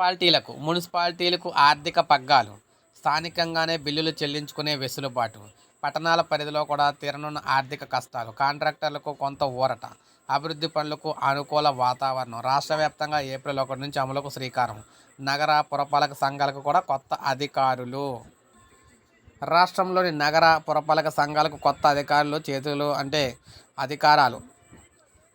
మున్సిపాలిటీలకు మున్సిపాలిటీలకు ఆర్థిక పగ్గాలు స్థానికంగానే బిల్లులు చెల్లించుకునే వెసులుబాటు పట్టణాల పరిధిలో కూడా తీరనున్న ఆర్థిక కష్టాలు కాంట్రాక్టర్లకు కొంత ఊరట అభివృద్ధి పనులకు అనుకూల వాతావరణం రాష్ట్ర వ్యాప్తంగా ఏప్రిల్ ఒకటి నుంచి అమలుకు శ్రీకారం నగర పురపాలక సంఘాలకు కూడా కొత్త అధికారులు. రాష్ట్రంలోని నగర పురపాలక సంఘాలకు కొత్త అధికారులు చేతులు అంటే అధికారాలు.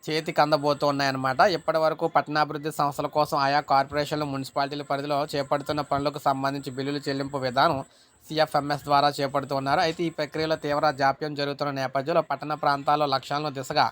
చేతికి అందబోతూ ఉన్నాయన్నమాట ఇప్పటి వరకు పట్టణాభివృద్ధి సంస్థల కోసం ఆయా కార్పొరేషన్లు మున్సిపాలిటీల పరిధిలో చేపడుతున్న పనులకు సంబంధించి బిల్లులు చెల్లింపు విధానం సిఎఫ్ఎంఎస్ ద్వారా చేపడుతున్నారు. అయితే ఈ ప్రక్రియలో తీవ్ర జాప్యం జరుగుతున్న నేపథ్యంలో పట్టణ ప్రాంతాల్లో లక్ష్యాలను దిశగా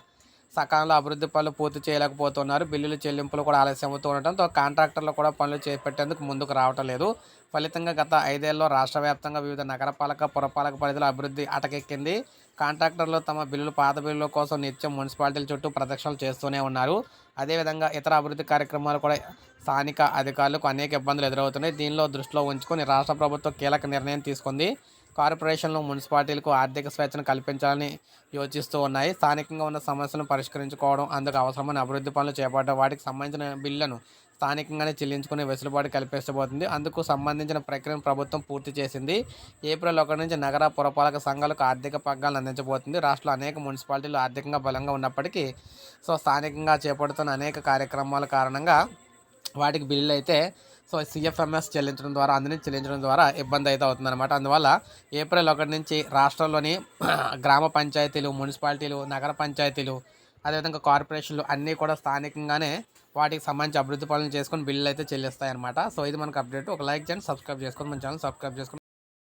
సకాలంలో అభివృద్ధి పనులు పూర్తి చేయలేకపోతున్నారు. బిల్లుల చెల్లింపులు కూడా ఆలస్యం అవుతూ ఉండటంతో కాంట్రాక్టర్లు కూడా పనులు చేపట్టేందుకు ముందుకు రావటం లేదు. ఫలితంగా గత ఐదేళ్ళలో రాష్ట్ర వ్యాప్తంగా వివిధ నగరపాలక పురపాలక పరిధిలో అభివృద్ధి అటకెక్కింది. కాంట్రాక్టర్లు తమ బిల్లులు పాత బిల్లుల కోసం నిత్యం మున్సిపాలిటీల చుట్టూ ప్రదక్షిణలు చేస్తూనే ఉన్నారు. అదేవిధంగా ఇతర అభివృద్ధి కార్యక్రమాలు కూడా స్థానిక అధికారులకు అనేక ఇబ్బందులు ఎదురవుతున్నాయి. దీనిలో దృష్టిలో ఉంచుకొని రాష్ట్ర ప్రభుత్వం కీలక నిర్ణయం తీసుకుంది. కార్పొరేషన్లు మున్సిపాలిటీలకు ఆర్థిక స్వేచ్ఛను కల్పించాలని యోచిస్తూ ఉన్నాయి. స్థానికంగా ఉన్న సమస్యలను పరిష్కరించుకోవడం అందుకు అవసరమైన అభివృద్ధి పనులు చేపట్టడం వాటికి సంబంధించిన బిల్లులను స్థానికంగానే చెల్లించుకునే వెసులుబాటు కల్పించబోతుంది అందుకు సంబంధించిన ప్రక్రియను ప్రభుత్వం పూర్తి చేసింది. ఏప్రిల్ ఒకటి నుంచి నగర పురపాలక సంఘాలకు ఆర్థిక పగ్గాలను అందించబోతుంది. రాష్ట్రంలో అనేక మున్సిపాలిటీలు ఆర్థికంగా బలంగా ఉన్నప్పటికీ సో స్థానికంగా చేపడుతున్న అనేక కార్యక్రమాల కారణంగా వాటికి బిల్లులు అయితే సో సిఎఫ్ఎంఎస్ చెల్లించడం ద్వారా అందరినీ చెల్లించడం ద్వారా ఇబ్బంది అయితే అవుతుందన్నమాట. అందువల్ల ఏప్రిల్ ఒకటి నుంచి రాష్ట్రంలోని గ్రామ పంచాయతీలు మున్సిపాలిటీలు నగర పంచాయతీలు అదేవిధంగా కార్పొరేషన్లు అన్నీ కూడా స్థానికంగానే వాటికి సంబంధించి అభివృద్ధి పనులు చేసుకొని బిల్లులు అయితే చెల్లిస్తాయి అనమాట సో ఇది మనకు అప్డేట్. ఒక లైక్ చేయండి సబ్స్క్రైబ్ చేసుకొని మన ఛానల్ సబ్స్క్రైబ్ చేసుకొని